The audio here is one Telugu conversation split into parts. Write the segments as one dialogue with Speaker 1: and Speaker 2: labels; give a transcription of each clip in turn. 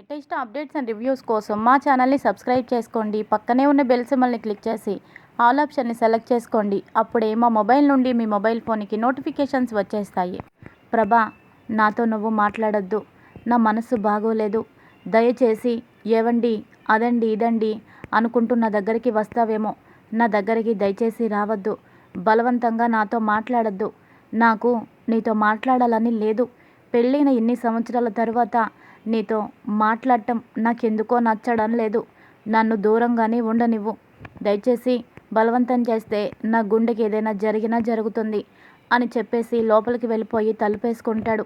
Speaker 1: లేటెస్ట్ అప్డేట్స్ అండ్ రివ్యూస్ కోసం మా ఛానల్ని సబ్స్క్రైబ్ చేసుకోండి. పక్కనే ఉన్న బెల్ సింబల్ని క్లిక్ చేసి ఆల్ ఆప్షన్ని సెలెక్ట్ చేసుకోండి. అప్పుడే మా మొబైల్ నుండి మీ మొబైల్ ఫోన్కి నోటిఫికేషన్స్ వచ్చేస్తాయి. ప్రభా నాతో నువ్వు మాట్లాడొద్దు. నా మనసు బాగోలేదు. దయచేసి ఏవండి అదండి ఇదండి అనుకుంటూ నా దగ్గరికి వస్తావేమో. నా దగ్గరికి దయచేసి రావద్దు. బలవంతంగా నాతో మాట్లాడద్దు. నాకు నీతో మాట్లాడాలని లేదు. పెళ్ళైన ఇన్ని సంవత్సరాల తర్వాత నీతో మాట్లాడటం నాకెందుకో నచ్చడం లేదు. నన్ను దూరంగానే ఉండనివ్వు. దయచేసి బలవంతం చేస్తే నా గుండెకి ఏదైనా జరిగినా జరుగుతుంది అని చెప్పేసి లోపలికి వెళ్ళిపోయి తలుపేసుకుంటాడు.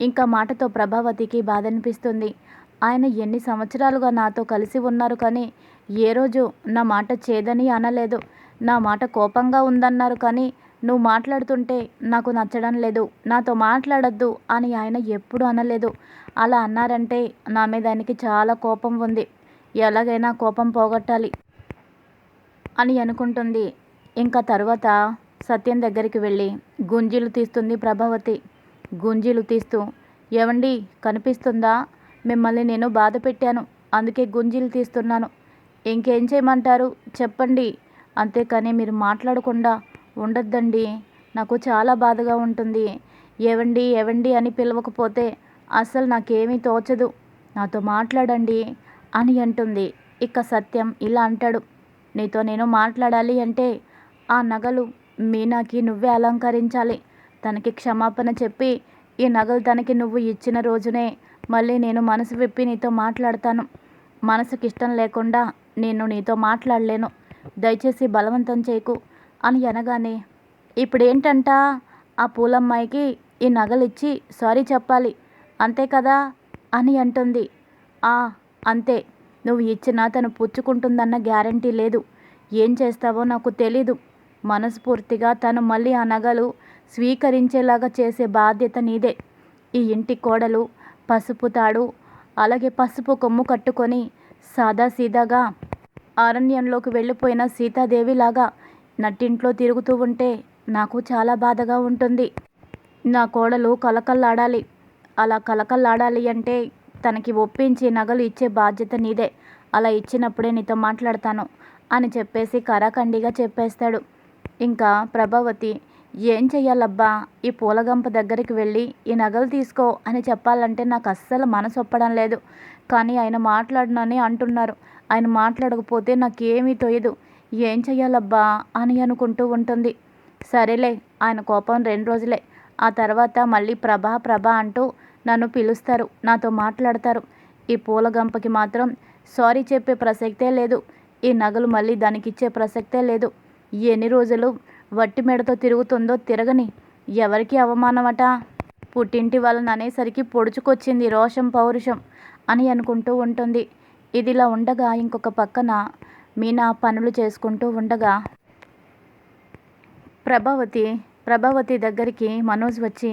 Speaker 1: ఇంకా మాటతో ప్రభావతికి బాధ అనిపిస్తుంది ఆయన ఎన్ని సంవత్సరాలుగా నాతో కలిసి ఉన్నారు కానీ ఏ రోజు నా మాట చేదని అనలేదు. నా మాట కోపంగా ఉందన్నారు కానీ నువ్వు మాట్లాడుతుంటే నాకు నచ్చడం లేదు. నాతో మాట్లాడద్దు అని ఆయన ఎప్పుడు అనలేదు. అలా అన్నారంటే నా మీద ఆయనకి చాలా కోపం ఉంది. ఎలాగైనా కోపం పోగొట్టాలి అని అనుకుంటుంది. ఇంకా తర్వాత సత్యం దగ్గరికి వెళ్ళి గుంజీలు తీస్తుంది ప్రభావతి. గుంజీలు తీస్తూ ఏవండి కనిపిస్తుందా? మిమ్మల్ని నేను బాధ పెట్టాను. అందుకే గుంజీలు తీస్తున్నాను. ఇంకేం చేయమంటారు? చెప్పండి. అంతేకాని మీరు మాట్లాడకుండా ఉండొద్దండి. నాకు చాలా బాధగా ఉంటుంది. ఏవండి ఏవండి అని పిలవకపోతే అసలు నాకేమీ తోచదు. నాతో మాట్లాడండి అని అంటుంది. ఇక సత్యం ఇలా అంటాడు. నీతో నేను మాట్లాడాలి అంటే ఆ నగలు మీనాకి నువ్వే అలంకరించాలి. తనకి క్షమాపణ చెప్పి ఈ నగలు తనకి నువ్వు ఇచ్చిన రోజునే మళ్ళీ నేను మనసు విప్పి నీతో మాట్లాడతాను. మనసుకి ఇష్టం లేకుండా నేను నీతో మాట్లాడలేను. దయచేసి బలవంతం చేయకు. అని అనగానే ఇప్పుడేంటంట? ఆ పూలమ్మాయికి ఈ నగలిచ్చి సారీ చెప్పాలి. అంతే కదా? అని అంటుంది. ఆ అంతే. నువ్వు ఇచ్చినా తను పుచ్చుకుంటుందన్న గ్యారంటీ లేదు. ఏం చేస్తావో నాకు తెలీదు. మనస్ఫూర్తిగా తను మళ్ళీ ఆ నగలు స్వీకరించేలాగా చేసే బాధ్యత నీదే. ఈ ఇంటి కోడలు పసుపు తాడు అలాగే పసుపు కొమ్ము కట్టుకొని సాదాసీదాగా అరణ్యంలోకి వెళ్ళిపోయిన సీతాదేవిలాగా నట్టింట్లో తిరుగుతూ ఉంటే నాకు చాలా బాధగా ఉంటుంది. నా కోడలు కలకల్లాడాలి అలా కలకల్లాడాలి అంటే తనకి ఒప్పించి నగలు ఇచ్చే బాధ్యత నీదే. అలా ఇచ్చినప్పుడే నీతో మాట్లాడతాను అని చెప్పేసి కరాఖండిగా చెప్పేస్తాడు. ఇంకా ప్రభావతి ఏం చెయ్యాలబ్బా? ఈ పూలగంప దగ్గరికి వెళ్ళి ఈ నగలు తీసుకో అని చెప్పాలంటే నాకు అస్సలు మనసు ఒప్పడం లేదు. కానీ ఆయన మాట్లాడనని అంటున్నారు. ఆయన మాట్లాడకపోతే నాకేమీ తోయదు. ఏం చెయ్యాలబ్బా అని అనుకుంటూ ఉంటుంది. సరేలే ఆయన కోపం రెండు రోజులే. ఆ తర్వాత మళ్ళీ ప్రభా ప్రభా అంటూ నన్ను పిలుస్తారు నాతో మాట్లాడతారు. ఈ పూలగంపకి మాత్రం సారీ చెప్పే ప్రసక్తే లేదు. ఈ నగలు మళ్ళీ దానికిచ్చే ప్రసక్తే లేదు. ఎన్ని రోజులు వట్టి మెడతో తిరుగుతుందో తిరగని ఎవరికి అవమానమట? పుట్టింటి వాళ్ళని అనేసరికి పొడుచుకొచ్చింది రోషం పౌరుషం అని అనుకుంటూ ఉంటుంది. ఇదిలా ఉండగా ఇంకొక పక్కన మీనా పనులు చేసుకుంటూ ఉండగా ప్రభావతి ప్రభావతి దగ్గరికి మనోజ్ వచ్చి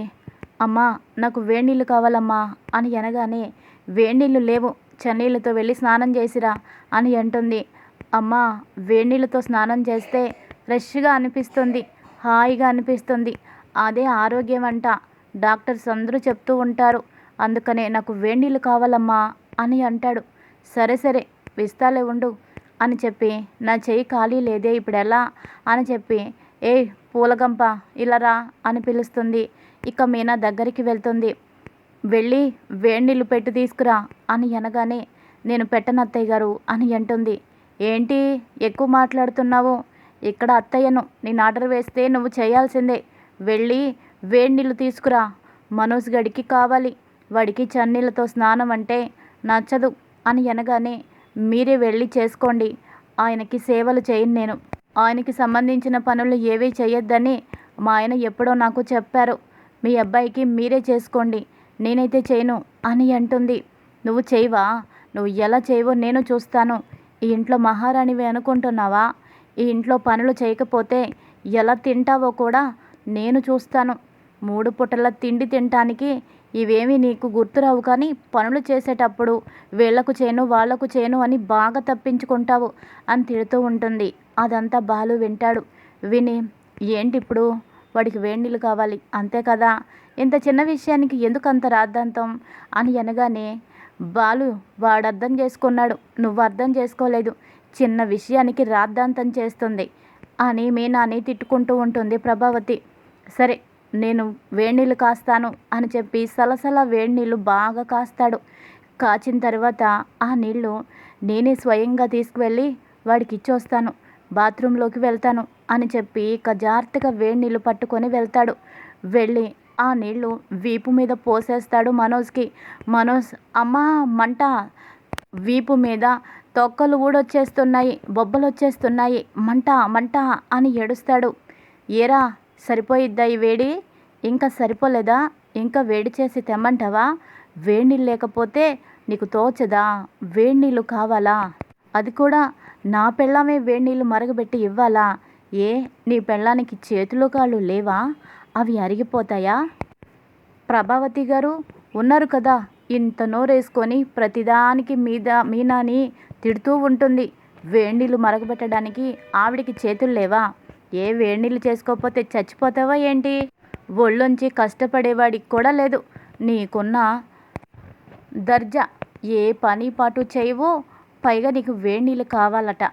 Speaker 1: అమ్మా నాకు వేణీళ్ళు కావాలమ్మా అని అనగానే వేణీళ్ళు లేవు చన్నీళ్ళతో వెళ్ళి స్నానం చేసిరా అని అంటుంది. అమ్మా వేణీళ్ళతో స్నానం చేస్తే ఫ్రెష్గా అనిపిస్తుంది హాయిగా అనిపిస్తుంది అదే ఆరోగ్యం అంట డాక్టర్స్ అందరూ చెప్తూ ఉంటారు అందుకనే నాకు వేణీళ్ళు కావాలమ్మా అని అంటాడు. సరే సరే విస్తాలే ఉండు అని చెప్పి నా చెయ్యి ఖాళీ లేదే ఇప్పుడు ఎలా అని చెప్పి ఏ పూలగంప ఇలా రా అని పిలుస్తుంది. ఇక మీనా దగ్గరికి వెళ్తుంది. వెళ్ళి వేడి నీళ్ళు పెట్టి తీసుకురా అని అనగానే నేను పెట్టనత్తయ్య గారు అని అంటుంది. ఏంటి? ఎక్కువ మాట్లాడుతున్నావు? ఇక్కడ అత్తయ్యను నేను ఆర్డర్ వేస్తే నువ్వు చేయాల్సిందే. వెళ్ళి వేడి నీళ్ళు తీసుకురా. మనోజ్ గడికి కావాలి. వాడికి చన్నీళ్ళతో స్నానం అంటే నచ్చదు అని అనగానే మీరే వెళ్ళి చేసుకోండి. ఆయనకి సేవలు చేయను నేను. ఆయనకి సంబంధించిన పనులు ఏవీ చేయొద్దని మా ఆయన ఎప్పుడో నాకు చెప్పారు. మీ అబ్బాయికి మీరే చేసుకోండి. నేనైతే చేయను అని అంటుంది. నువ్వు చేయవా? నువ్వు ఎలా చేయవో నేను చూస్తాను. ఈ ఇంట్లో మహారాణివి అనుకుంటున్నావా? ఈ ఇంట్లో పనులు చేయకపోతే ఎలా తింటావో కూడా నేను చూస్తాను. మూడు పుటల తిండి తినటానికి ఇవేమీ నీకు గుర్తురావు కానీ పనులు చేసేటప్పుడు వీళ్ళకు చేయను వాళ్ళకు చేయను అని బాగా తప్పించుకుంటావు అని తిడుతూ ఉంటుంది. అదంతా బాలు వింటాడు. విని ఏంటి ఇప్పుడు వాడికి వేడినీళ్ళు కావాలి. అంతే కదా? ఇంత చిన్న విషయానికి ఎందుకు అంత రాద్ధాంతం అని అనగానే బాలు వాడు అర్థం చేసుకున్నాడు. నువ్వు అర్థం చేసుకోలేదు. చిన్న విషయానికి రాద్ధాంతం చేస్తుంది అని మీనాని తిట్టుకుంటూ ఉంటుంది ప్రభావతి. సరే నేను వేడినీళ్ళు కాస్తాను అని చెప్పి సలసల వేడినీళ్ళు బాగా కాస్తాడు. కాచిన తర్వాత ఆ నీళ్ళు నేనే స్వయంగా తీసుకువెళ్ళి వాడికి ఇచ్చొస్తాను. బాత్రూంలోకి వెళ్తాను అని చెప్పి ఇక జాగ్రత్తగా వేడి నీళ్ళు పట్టుకొని వెళ్తాడు. వెళ్ళి ఆ నీళ్ళు వీపు మీద పోసేస్తాడు మనోజ్కి. మనోజ్ అమ్మా మంట! వీపు మీద తొక్కలు ఊడొచ్చేస్తున్నాయి బొబ్బలు వచ్చేస్తున్నాయి మంట మంట! అని ఏడుస్తాడు. ఏరా సరిపోయిద్దా ఈ వేడి? ఇంకా సరిపోలేదా? ఇంకా వేడి చేసి తెమ్మంటావా? వేడి నీళ్ళు లేకపోతే నీకు తోచదా? వేడి నీళ్ళు కావాలా? అది కూడా నా పెళ్ళామే వేడి నీళ్ళు మరగబెట్టి ఇవ్వాలా? ఏ నీ పెళ్ళానికి చేతులు కాళ్ళు లేవా? అవి అరిగిపోతాయా? ప్రభావతి గారు ఉన్నారు కదా. ఇంత నోరేసుకొని ప్రతిదానికి మీద మీనాని తిడుతూ ఉంటుంది. వేడి నీళ్ళు మరగబెట్టడానికి ఆవిడికి చేతులు లేవా? ఏ వేడినీళ్ళు చేసుకోకపోతే చచ్చిపోతావా ఏంటి? ఒళ్ళొంచి కష్టపడేవాడికి కూడా లేదు. నీకున్న దర్జా ఏ పని పాటు చేయవు పైగా నీకు వేడినీళ్ళు కావాలట.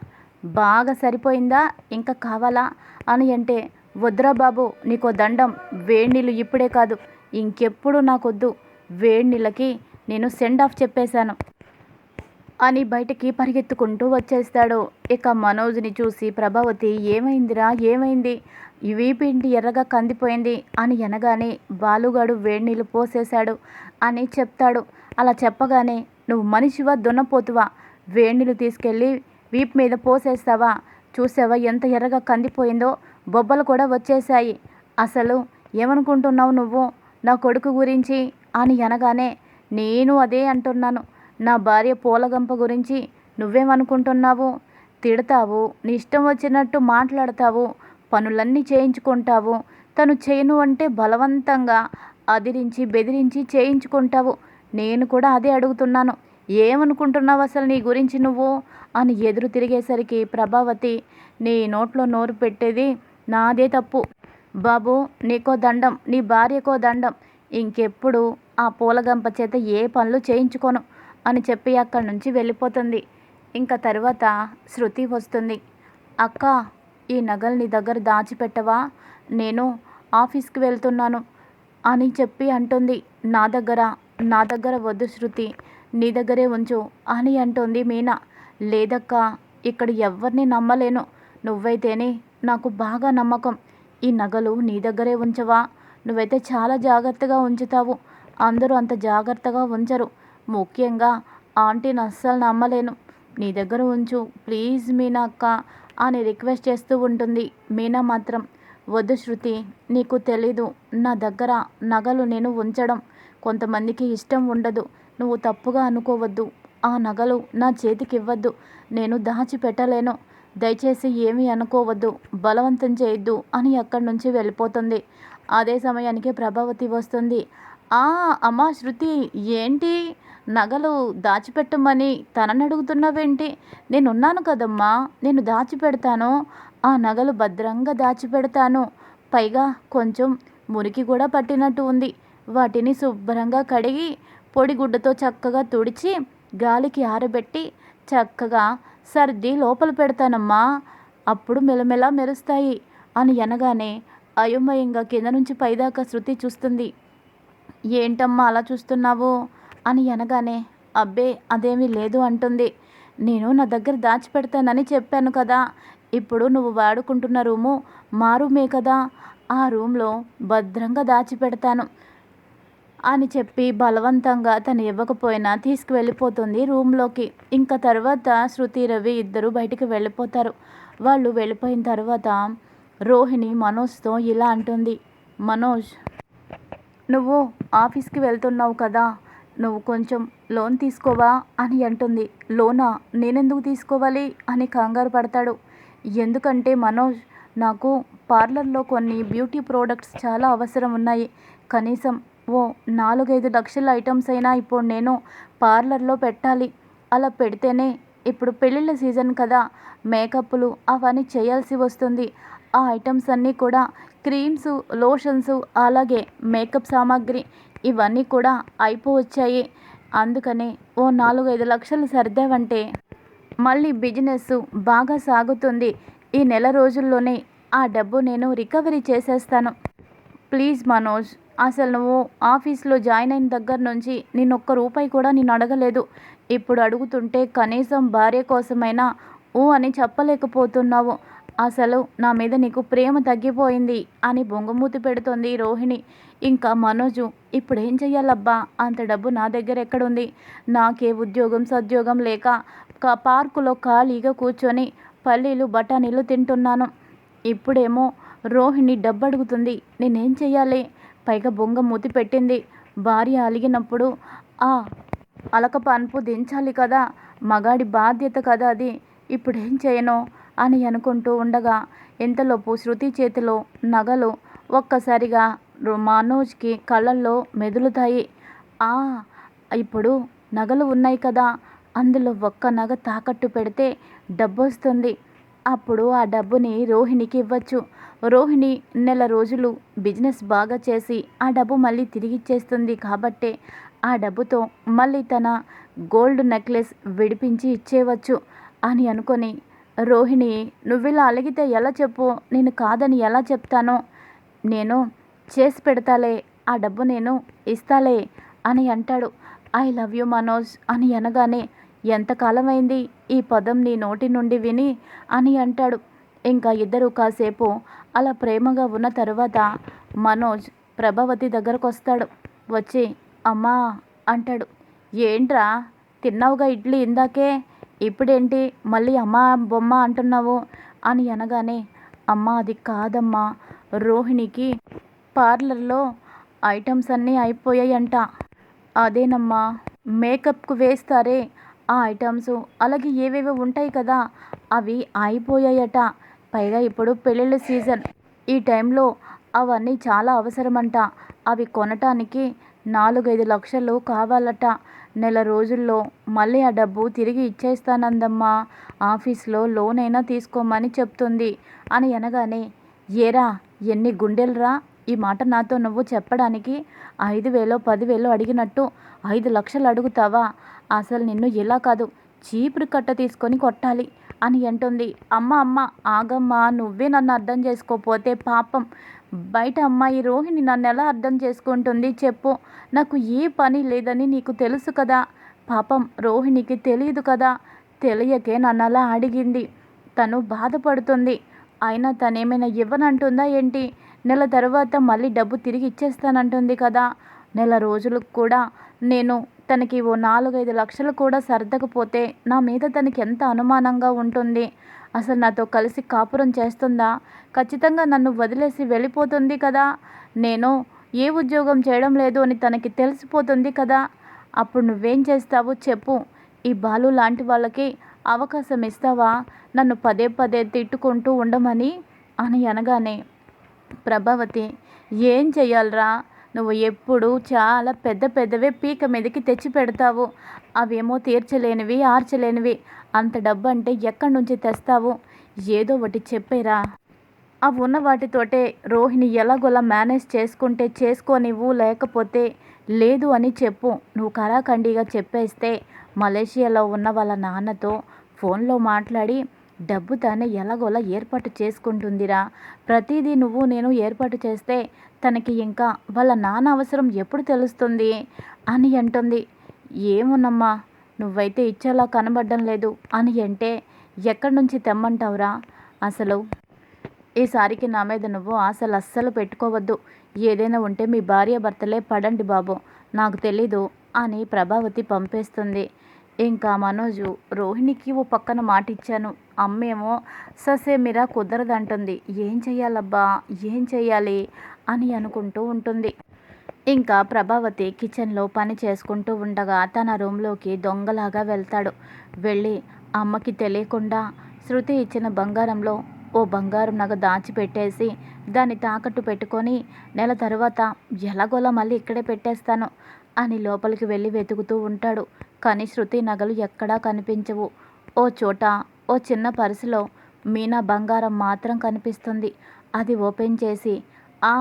Speaker 1: బాగా సరిపోయిందా? ఇంకా కావాలా? అని అంటే వద్దురా బాబు నీకో దండం. వేడినీళ్ళు ఇప్పుడే కాదు. ఇంకెప్పుడు నాకొద్దు. వేడినీళ్ళకి నేను సెండ్ ఆఫ్ చెప్పేశాను. అని బయటికి పరిగెత్తుకుంటూ వచ్చేస్తాడు. ఇక మనోజ్ని చూసి ప్రభావతి ఏమైందిరా? ఏమైంది? ఈ వీపింటి ఎర్రగా కందిపోయింది అని అనగానే బాలుగాడు వేడినీళ్ళు పోసేశాడు అని చెప్తాడు. అలా చెప్పగానే నువ్వు మనిషివా? దున్నపోతువా? వేడినీళ్ళు తీసుకెళ్ళి వీపు మీద పోసేస్తావా? చూసావా ఎంత ఎర్రగా కందిపోయిందో? బొబ్బలు కూడా వచ్చేసాయి అసలు ఏమనుకుంటున్నావు నువ్వు? నా కొడుకు గురించి అని అనగానే నేను అదే అంటున్నాను. నా భార్య పూలగంప గురించి నువ్వేమనుకుంటున్నావు? తిడతావు నీ ఇష్టం వచ్చినట్టు మాట్లాడతావు పనులన్నీ చేయించుకుంటావు. తను చేయను అంటే బలవంతంగా అదిరించి బెదిరించి చేయించుకుంటావు. నేను కూడా అదే అడుగుతున్నాను. ఏమనుకుంటున్నావు అసలు నీ గురించి నువ్వు? అని ఎదురు తిరిగేసరికి ప్రభావతి నీ నోట్లో నోరు పెట్టేది నాదే తప్పు. బాబు నీకో దండం నీ భార్యకో దండం. ఇంకెప్పుడు ఆ పూలగంప చేత ఏ పనులు చేయించుకోను. అని చెప్పి అక్కడి నుంచి వెళ్ళిపోతుంది. ఇంకా తర్వాత శృతి వస్తుంది. అక్క ఈ నగలు నీ దగ్గర దాచిపెట్టవా? నేను ఆఫీస్కి వెళ్తున్నాను అని చెప్పి అంటుంది. నా దగ్గర నా దగ్గర వద్దు శృతి నీ దగ్గరే ఉంచు అని అంటుంది మీనా. లేదక్క ఇక్కడ ఎవరిని నమ్మలేను. నువ్వైతేనే నాకు బాగా నమ్మకం. ఈ నగలు నీ దగ్గరే ఉంచవా? నువ్వైతే చాలా జాగ్రత్తగా ఉంచుతావు. అందరూ అంత జాగ్రత్తగా ఉంచరు. ముఖ్యంగా ఆంటీని అస్సలు నమ్మలేను. నీ దగ్గర ఉంచు ప్లీజ్ మీనా అక్క అని రిక్వెస్ట్ చేస్తూ ఉంటుంది మీనా మాత్రం. వద్దు శృతి నీకు తెలీదు. నా దగ్గర నగలు నేను ఉంచడం. కొంతమందికి ఇష్టం ఉండదు. నువ్వు తప్పుగా అనుకోవద్దు. ఆ నగలు నా చేతికి ఇవ్వద్దు నేను దాచిపెట్టలేను. దయచేసి ఏమీ అనుకోవద్దు. బలవంతం చేయొద్దు అని అక్కడి నుంచి వెళ్ళిపోతుంది. అదే సమయానికి ప్రభావతి వస్తుంది. ఆ అమ్మా శృతి ఏంటి? నగలు దాచిపెట్టమని తనని అడుగుతున్నావేంటి నేనున్నాను కదమ్మా నేను దాచిపెడతాను. ఆ నగలు భద్రంగా దాచిపెడతాను. పైగా కొంచెం మురికి కూడా పట్టినట్టు ఉంది. వాటిని శుభ్రంగా కడిగి పొడిగుడ్డతో చక్కగా తుడిచి గాలికి ఆరబెట్టి చక్కగా సర్ది లోపల పెడతానమ్మా. అప్పుడు మెలమెలా మెరుస్తాయి అని అనగానే అయోమయంగా కింద నుంచి పైదాకా శృతి చూస్తుంది. ఏంటమ్మా అలా చూస్తున్నావు? అని అనగానే అబ్బే అదేమీ లేదు అంటుంది. నేను నా దగ్గర దాచిపెడతానని చెప్పాను కదా ఇప్పుడు నువ్వు వాడుకుంటున్న రూము మా రూమే కదా ఆ రూమ్లో భద్రంగా దాచిపెడతాను అని చెప్పి బలవంతంగా తను ఇవ్వకపోయినా తీసుకువెళ్ళిపోతుంది రూమ్లోకి. ఇంకా తర్వాత శృతి రవి ఇద్దరు బయటికి వెళ్ళిపోతారు. వాళ్ళు వెళ్ళిపోయిన తర్వాత రోహిణి మనోజ్తో ఇలా అంటుంది. మనోజ్ నువ్వు ఆఫీస్కి వెళ్తున్నావు కదా నువ్వు కొంచెం లోన్ తీసుకోవా అని అంటుంది. లోనా? నేనెందుకు తీసుకోవాలి? అని కంగారు పడతాడు. ఎందుకంటే మనోజ్ నాకు పార్లర్లో కొన్ని బ్యూటీ ప్రోడక్ట్స్ చాలా అవసరం ఉన్నాయి. కనీసం ఓ నాలుగైదు లక్షల ఐటమ్స్ అయినా ఇప్పుడు నేను పార్లర్లో పెట్టాలి. అలా పెడితేనే ఇప్పుడు పెళ్ళిళ్ళ సీజన్ కదా. మేకప్లు అవన్నీ చేయాల్సి వస్తుంది. ఆ ఐటమ్స్ అన్నీ కూడా క్రీమ్స్ లోషన్స్ అలాగే మేకప్ సామాగ్రి ఇవన్నీ కూడా అయిపోవచ్చాయి. అందుకనే ఓ నాలుగైదు లక్షలు సర్దావంటే మళ్ళీ బిజినెస్ బాగా సాగుతుంది. ఈ నెల రోజుల్లోనే ఆ డబ్బు నేను రికవరీ చేసేస్తాను. ప్లీజ్ మనోజ్ అసలు నువ్వు ఆఫీస్లో జాయిన్ అయిన దగ్గర నుంచి నేను ఒక్క రూపాయి కూడా నేను అడగలేదు. ఇప్పుడు అడుగుతుంటే కనీసం భార్య కోసమైనా ఊ అని చెప్పలేకపోతున్నావు. అసలు నా మీద నీకు ప్రేమ తగ్గిపోయింది అని బొంగమూతి పెడుతోంది రోహిణి. ఇంకా మనోజు ఇప్పుడు ఏం చెయ్యాలబ్బా? అంత డబ్బు నా దగ్గర ఎక్కడుంది? నాకే ఉద్యోగం సద్యోగం లేక పార్కులో ఖాళీగా కూర్చొని పల్లీలు బఠానీలు తింటున్నాను. ఇప్పుడేమో రోహిణి డబ్బు అడుగుతుంది నేనేం చెయ్యాలి? పైగా బొంగ మూతి పెట్టింది. భార్య అలిగినప్పుడు ఆ అలక పన్పు దించాలి కదా. మగాడి బాధ్యత కదా అది. ఇప్పుడేం చేయను? అని అనుకుంటూ ఉండగా ఇంతలోపు శృతి చేతిలో నగలు ఒక్కసారిగా మనోజ్కి కళ్ళల్లో మెదులుతాయి. ఆ ఇప్పుడు నగలు ఉన్నాయి కదా అందులో ఒక్క నగ తాకట్టు పెడితే డబ్బు వస్తుంది అప్పుడు ఆ డబ్బుని రోహిణికి ఇవ్వచ్చు. రోహిణి నెల రోజులు బిజినెస్ బాగా చేసి ఆ డబ్బు మళ్ళీ తిరిగి ఇచ్చేస్తుంది కాబట్టే ఆ డబ్బుతో మళ్ళీ తన గోల్డ్ నెక్లెస్ విడిపించి ఇచ్చేయవచ్చు అని అనుకొని రోహిణి నువ్విలా అలిగితే ఎలా చెప్పు? నేను కాదని ఎలా చెప్తాను? నేను చేసి పెడతాలే. ఆ డబ్బు నేను ఇస్తాలే అని అంటాడు. ఐ లవ్ యూ మనోజ్ అని అనగానే ఎంతకాలమైంది ఈ పదం నీ నోటి నుండి విని అని అంటాడు. ఇంకా ఇద్దరు కాసేపు అలా ప్రేమగా ఉన్న తర్వాత మనోజ్ ప్రభావతి దగ్గరకు వస్తాడు వచ్చి అమ్మా అంటాడు. ఏంట్రా? తిన్నావుగా ఇడ్లీ ఇందాకే? ఇప్పుడేంటి మళ్ళీ అమ్మ బొమ్మ అంటున్నావు అని అనగానే అమ్మ అది కాదమ్మా. రోహిణికి పార్లర్లో ఐటమ్స్ అన్నీ అయిపోయాయంట. అదేనమ్మా మేకప్కు వేస్తారే ఆ ఐటమ్స్. అలాగే ఏవేవో ఉంటాయి కదా అవి అయిపోయాయట. పైగా ఇప్పుడు పెళ్ళిళ్ళ సీజన్. ఈ టైంలో అవన్నీ చాలా అవసరమంట. అవి కొనటానికి నాలుగైదు లక్షలు కావాలట. నెల రోజుల్లో మళ్ళీ ఆ డబ్బు తిరిగి ఇచ్చేస్తానందమ్మా. ఆఫీస్లో లోన్ అయినా తీసుకోమని చెప్తుంది. అని అనగానే ఏరా ఎన్ని గుండెలరా? ఈ మాట నాతో నువ్వు చెప్పడానికి ఐదు వేలో పదివేలో అడిగినట్టు ఐదు లక్షలు అడుగుతావా? అసలు నిన్ను ఇలా కాదు చీపురు కట్ట తీసుకొని కొట్టాలి అని అంటుంది. అమ్మ అమ్మ ఆగమ్మా నువ్వే నన్ను అర్థం చేసుకోపోతే పాపం. బయట అమ్మాయి రోహిణి నన్ను ఎలా అర్థం చేసుకుంటుంది చెప్పు. నాకు ఏ పని లేదని నీకు తెలుసు కదా. పాపం రోహిణికి తెలియదు కదా. తెలియకే నన్ను అలా అడిగింది. తను బాధపడుతుంది. అయినా తనేమైనా ఇవ్వనంటుందా ఏంటి? నెల తర్వాత మళ్ళీ డబ్బు తిరిగి ఇచ్చేస్తానంటుంది కదా. నెల రోజులకు కూడా నేను తనకి ఓ నాలుగైదు లక్షలు కూడా సర్దకపోతే నా మీద తనకి ఎంత అనుమానంగా ఉంటుంది? అసలు నాతో కలిసి కాపురం చేస్తుందా? ఖచ్చితంగా నన్ను వదిలేసి వెళ్ళిపోతుంది కదా? నేను ఏ ఉద్యోగం చేయడం లేదు అని తనకి తెలిసిపోతుంది కదా? అప్పుడు నువ్వేం చేస్తావు చెప్పు. ఈ బాలు లాంటి వాళ్ళకి అవకాశం ఇస్తావా? నన్ను పదే పదే తిట్టుకుంటూ ఉండమని? అని అనగానే ప్రభావతి ఏం చెయ్యాలరా? నువ్వు ఎప్పుడు చాలా పెద్ద పెద్దవే పీక మీదకి తెచ్చి పెడతావు. అవేమో తీర్చలేనివి ఆర్చలేనివి. అంత డబ్బు అంటే ఎక్కడి నుంచి తెస్తావు? ఏదో ఒకటి చెప్పేరా. అవి ఉన్న వాటితోటే రోహిణి ఎలాగోలా మేనేజ్ చేసుకుంటే చేసుకోనివ్వు లేకపోతే లేదు అని చెప్పు. నువ్వు కరాఖండిగా చెప్పేస్తే మలేషియాలో ఉన్న వాళ్ళ నాన్నతో ఫోన్లో మాట్లాడి డబ్బు తానే ఎలాగోలా ఏర్పాటు చేసుకుంటుందిరా. ప్రతిదీ నువ్వు నేను ఏర్పాటు చేస్తే తనకి ఇంకా వాళ్ళ నాన్న అవసరం ఎప్పుడు తెలుస్తుంది? అని అంటుంది. ఏమున్నమ్మా నువ్వైతే ఇచ్చేలా కనబడడం లేదు అని అంటే ఎక్కడి నుంచి తెమ్మంటావురా? అసలు ఈసారికి నా మీద నువ్వు ఆశలు అస్సలు పెట్టుకోవద్దు. ఏదైనా ఉంటే మీ భార్య భర్తలే పడండి బాబు నాకు తెలీదు అని ప్రభావతి పంపేస్తుంది. ఇంకా మనోజు రోహిణికి ఓ పక్కన మాట ఇచ్చాను అమ్మేమో ససేమిరా కుదరదంటుంది. ఏం చెయ్యాలబ్బా? ఏం చెయ్యాలి? అని అనుకుంటూ ఉంటుంది. ఇంకా ప్రభావతి కిచెన్లో పని చేసుకుంటూ ఉండగా తన రూమ్లోకి దొంగలాగా వెళ్తాడు. వెళ్ళి అమ్మకి తెలియకుండా శృతి ఇచ్చిన బంగారంలో ఓ బంగారం నగ దాచిపెట్టేసి దాన్ని తాకట్టు పెట్టుకొని నెల తర్వాత ఎలాగోలా మళ్ళీ ఇక్కడే పెట్టేస్తాను అని లోపలికి వెళ్ళి వెతుకుతూ ఉంటాడు. కానీ శృతి నగలు ఎక్కడా కనిపించవు. ఓ చోట ఓ చిన్న పర్సులో మీనా బంగారం మాత్రం కనిపిస్తుంది. అది ఓపెన్ చేసి ఆ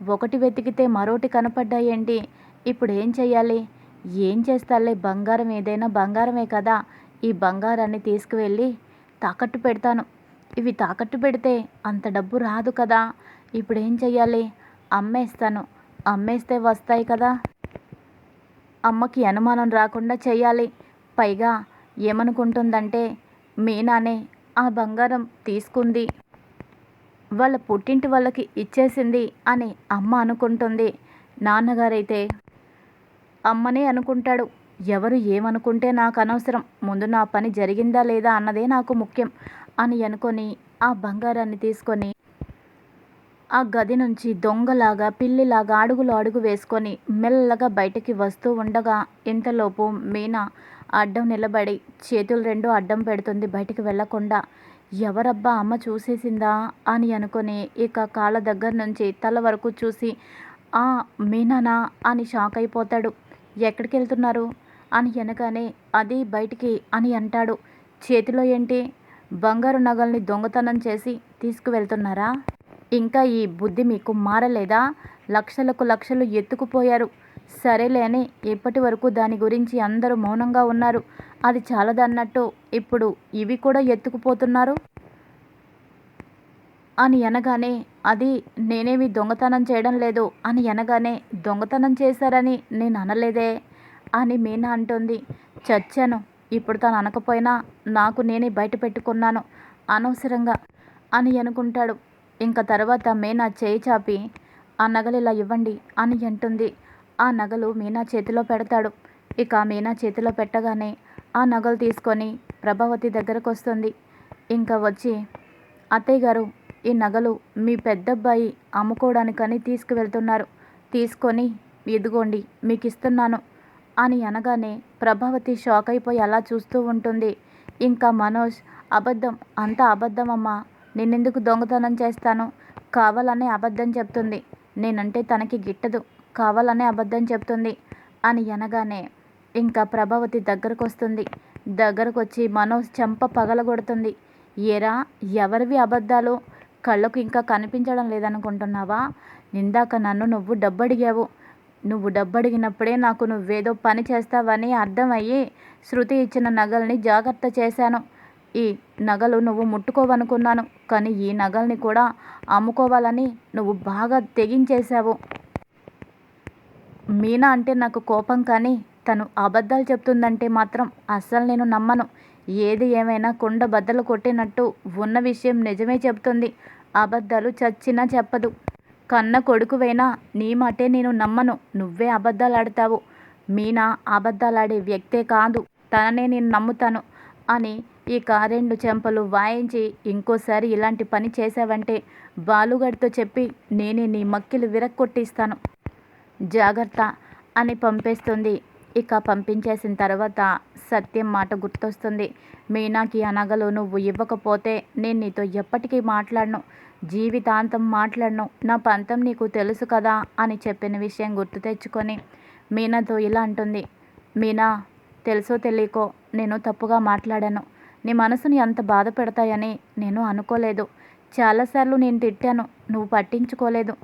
Speaker 1: ఒకటి వెతికితే మరోటి కనపడ్డాయేంటి? ఇప్పుడు ఏం చెయ్యాలి? ఏం చేస్తాలే? బంగారం ఏదైనా బంగారమే కదా. ఈ బంగారాన్ని తీసుకువెళ్ళి తాకట్టు పెడతాను. ఇవి తాకట్టు పెడితే అంత డబ్బు రాదు కదా. ఇప్పుడు ఏం చెయ్యాలి? అమ్మేస్తాను. అమ్మేస్తే వస్తాయి కదా. అమ్మకి అనుమానం రాకుండా చేయాలి పైగా ఏమనుకుంటుందంటే మీనానే ఆ బంగారం తీసుకుంది. వాళ్ళ పుట్టింటి వాళ్ళకి ఇచ్చేసింది అని అమ్మ అనుకుంటుంది. నాన్నగారైతే అమ్మనే అనుకుంటాడు. ఎవరు ఏమనుకుంటే నాకు అనవసరం. ముందు నా పని జరిగిందా లేదా అన్నదే నాకు ముఖ్యం అని అనుకొని ఆ బంగారాన్ని తీసుకొని ఆ గది నుంచి దొంగలాగా పిల్లిలాగా అడుగులు అడుగు వేసుకొని మెల్లగా బయటికి వస్తూ ఉండగా ఇంతలోపు మీనా అడ్డం నిలబడి చేతులు రెండు అడ్డం పెడుతుంది బయటికి వెళ్ళకుండా ఎవరబ్బా అమ్మ చూసేసిందా అని అనుకొని ఇక కాళ్ళ దగ్గర నుంచి తల వరకు చూసి ఆ మీనానా? అని షాక్ అయిపోతాడు. ఎక్కడికి వెళ్తున్నారు? అని వెనకనే అది బయటికి అని అంటాడు. చేతిలో ఏంటి? బంగారు నగల్ని దొంగతనం చేసి తీసుకువెళ్తున్నారా? ఇంకా ఈ బుద్ధి మీకు మారలేదా? లక్షలకు లక్షలు ఎత్తుకుపోయారు. సరేలే అని ఇప్పటి వరకు దాని గురించి అందరూ మౌనంగా ఉన్నారు. అది చాలదన్నట్టు ఇప్పుడు ఇవి కూడా ఎత్తుకుపోతున్నారు? అని అనగానే అది నేనేమి దొంగతనం చేయడం లేదు అని అనగానే దొంగతనం చేశారని నేను అనలేదే అని మీనా అంటుంది. చచ్చాను. ఇప్పుడు తను అనకపోయినా నాకు నేనే బయట పెట్టుకున్నాను అనవసరంగా అని అనుకుంటాడు. ఇంకా తర్వాత మీనా చేయి చాపి ఆ నగలు ఇలా ఇవ్వండి అని అంటుంది. ఆ నగలు మీనా చేతిలో పెడతాడు. ఇక మీనా చేతిలో పెట్టగానే ఆ నగలు తీసుకొని ప్రభావతి దగ్గరకు వస్తుంది ఇంకా వచ్చి అత్తయ్య గారు ఈ నగలు మీ పెద్దబ్బాయి అమ్ముకోవడానికని తీసుకువెళ్తున్నారు. తీసుకొని ఇదిగోండి మీకు ఇస్తున్నాను అని అనగానే ప్రభావతి షాక్ అయిపోయి అలా చూస్తూ ఉంటుంది. ఇంకా మనోజ్ అబద్ధం అంతా అబద్ధమమ్మా. నిన్నెందుకు దొంగతనం చేస్తాను? కావాలనే అబద్ధం చెప్తుంది. నేనంటే తనకి గిట్టదు. కావాలనే అబద్ధం చెప్తుంది అని అనగానే ఇంకా ప్రభావతి దగ్గరకు వస్తుంది దగ్గరకు వచ్చి మనోజ్ చెంప పగలగొడుతుంది. ఏరా ఎవరివి అబద్ధాలు? కళ్ళకు ఇంకా కనిపించడం లేదనుకుంటున్నావా? ఇందాక నన్ను నువ్వు డబ్బడిగావు. నువ్వు డబ్బడిగినప్పుడే నాకు నువ్వేదో పని చేస్తావని అర్థమయ్యి శృతి ఇచ్చిన నగల్ని జాగ్రత్త చేశాను. ఈ నగలు నువ్వు ముట్టుకోవనుకున్నాను కానీ ఈ నగల్ని కూడా అమ్ముకోవాలని నువ్వు బాగా తెగించేశావు. మీనా అంటే నాకు కోపం కానీ తను అబద్ధాలు చెప్తుందంటే మాత్రం అస్సలు నేను నమ్మను. ఏది ఏమైనా కుండ బద్దలు కొట్టినట్టు ఉన్న విషయం నిజమే చెప్తుంది అబద్ధాలు చచ్చినా చెప్పదు. కన్న కొడుకువైనా నీ మాటే నేను నమ్మను. నువ్వే అబద్ధాలు ఆడతావు మీనా అబద్ధాలాడే వ్యక్తే కాదు. తననే నేను నమ్ముతాను అని ఇక రెండు చెంపలు వాయించి ఇంకోసారి ఇలాంటి పని చేశావంటే బాలుగడితో చెప్పి నేనే నీ మక్కిలు విరక్కొట్టిస్తాను. జాగ్రత్త అని పంపేస్తుంది ఇక పంపించేసిన తర్వాత సత్యం మాట గుర్తొస్తుంది. మీనాకి ఆ నగలు నువ్వు ఇవ్వకపోతే నేను నీతో ఎప్పటికీ మాట్లాడను. జీవితాంతం మాట్లాడను. నా పంతం నీకు తెలుసు కదా అని చెప్పిన విషయం గుర్తు తెచ్చుకొని మీనాతో ఇలా అంటుంది. మీనా తెలుసో తెలియకో నేను తప్పుగా మాట్లాడాను. నీ మనసుని అంత బాధ పెడతాయని నేను అనుకోలేదు. చాలాసార్లు నేను తిట్టాను. నువ్వు పట్టించుకోలేదు.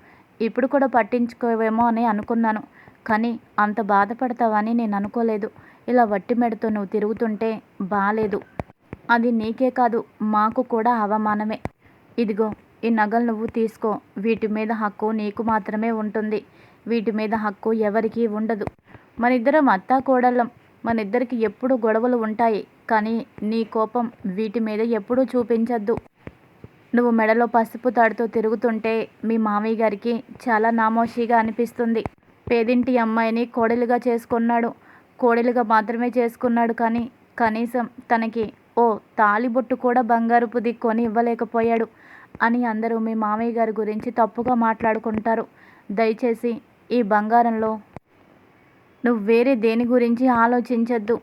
Speaker 1: ఇప్పుడు కూడా పట్టించుకోవేమో అని అనుకున్నాను. కానీ అంత బాధపడతావని నేను అనుకోలేదు. ఇలా వట్టి మెడతో నువ్వు తిరుగుతుంటే బాలేదు. అది నీకే కాదు మాకు కూడా అవమానమే. ఇదిగో ఈ నగలు నువ్వు తీసుకో. వీటి మీద హక్కు నీకు మాత్రమే ఉంటుంది. వీటి మీద హక్కు ఎవరికీ ఉండదు. మనిద్దరం అత్తా కోడళ్ళం మనిద్దరికి ఎప్పుడు గొడవలు ఉంటాయి. కానీ నీ కోపం వీటి మీద ఎప్పుడూ చూపించద్దు. నువ్వు మెడలో పసుపు తాడుతో తిరుగుతుంటే మీ మామయ్య గారికి చాలా నామోషిగా అనిపిస్తుంది. పేదింటి అమ్మాయిని కోడలిగా చేసుకున్నాడు. కోడలిగా మాత్రమే చేసుకున్నాడు కానీ కనీసం తనకి ఓ తాలిబొట్టు కూడా బంగారుపుది కొని ఇవ్వలేకపోయాడు అని అందరూ మీ మామయ్య గారి గురించి తప్పుగా మాట్లాడుకుంటారు. దయచేసి ఈ బంగారంలో నువ్వు వేరే దేని గురించి ఆలోచించద్దు.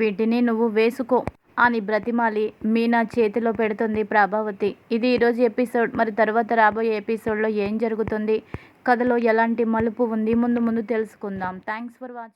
Speaker 1: వీటిని నువ్వు వేసుకో అని బ్రతిమాలి మీనా చేతిలో పెడుతుంది ప్రభావతి. ఇది ఈరోజు ఎపిసోడ్. మరి తర్వాత రాబోయే ఎపిసోడ్లో ఏం జరుగుతుంది? కథలో ఎలాంటి మలుపు ఉంది ముందు ముందు తెలుసుకుందాం. Thanks for watching